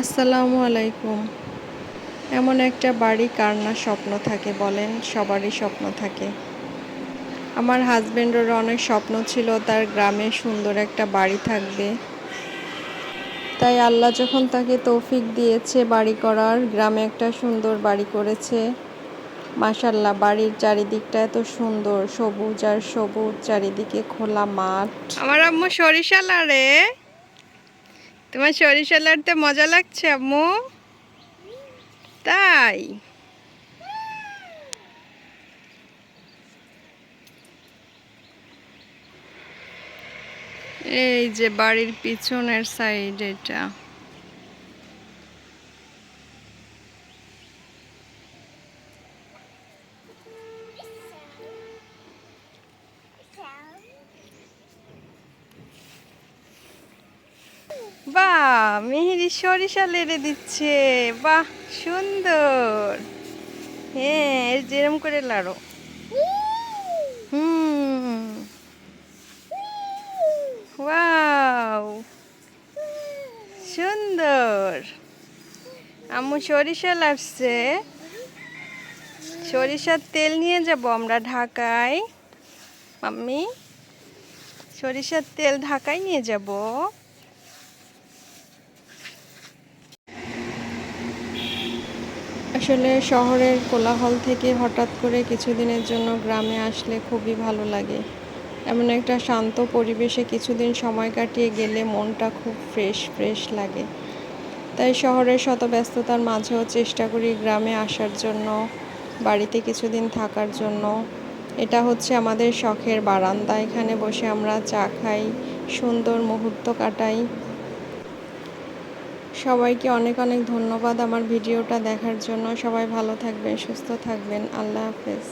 আসসালামু আলাইকুম। এমন একটা বাড়ি কার না স্বপ্ন থাকে বলেন, সবারই স্বপ্ন থাকে। আমার হাজবেন্ডের অনেক স্বপ্ন ছিল তার গ্রামে সুন্দর একটা বাড়ি থাকবে। তাই আল্লাহ যখন তাকে তৌফিক দিয়েছে বাড়ি করার, গ্রামে একটা সুন্দর বাড়ি করেছে। মাশাল্লাহ বাড়ির চারিদিকটা এত সুন্দর, সবুজ আর সবুজ, চারিদিকে খোলা মাঠ। আমার আম্মু সরিষা লাড়ে তোমার সরিষা লাড়তে মজা লাগছে আম্মু? তাই? এই যে বাড়ির পিছনের সাইড এটা বাহ মেহেরি সরিষা লেড়ে দিচ্ছে। বাহ, সুন্দর। হ্যাঁ এর যেরম করে লাড়ো। হুম। সুন্দর। আম্মু সরিষা লাগছে সরিষার তেল নিয়ে যাব আমরা ঢাকায়। মাম্মি, সরিষার তেল ঢাকায় নিয়ে যাব। আসলে শহরের কোলাহল থেকে হঠাৎ করে কিছুদিনের জন্য গ্রামে আসলে খুবই ভালো লাগে। এমন একটা শান্ত পরিবেশে কিছুদিন সময় কাটিয়ে গেলে মনটা খুব ফ্রেশ ফ্রেশ লাগে। তাই শহরের শত ব্যস্ততার মাঝেও চেষ্টা করি গ্রামে আসার জন্য, বাড়িতে কিছুদিন থাকার জন্য। এটা হচ্ছে আমাদের শখের বারান্দা। এখানে বসে আমরা চা খাই, সুন্দর মুহূর্ত কাটাই। সবাইকে অনেক অনেক ধন্যবাদ আমার ভিডিওটা দেখার জন্য। সবাই ভালো থাকবেন, সুস্থ থাকবেন। আল্লাহ হাফেজ।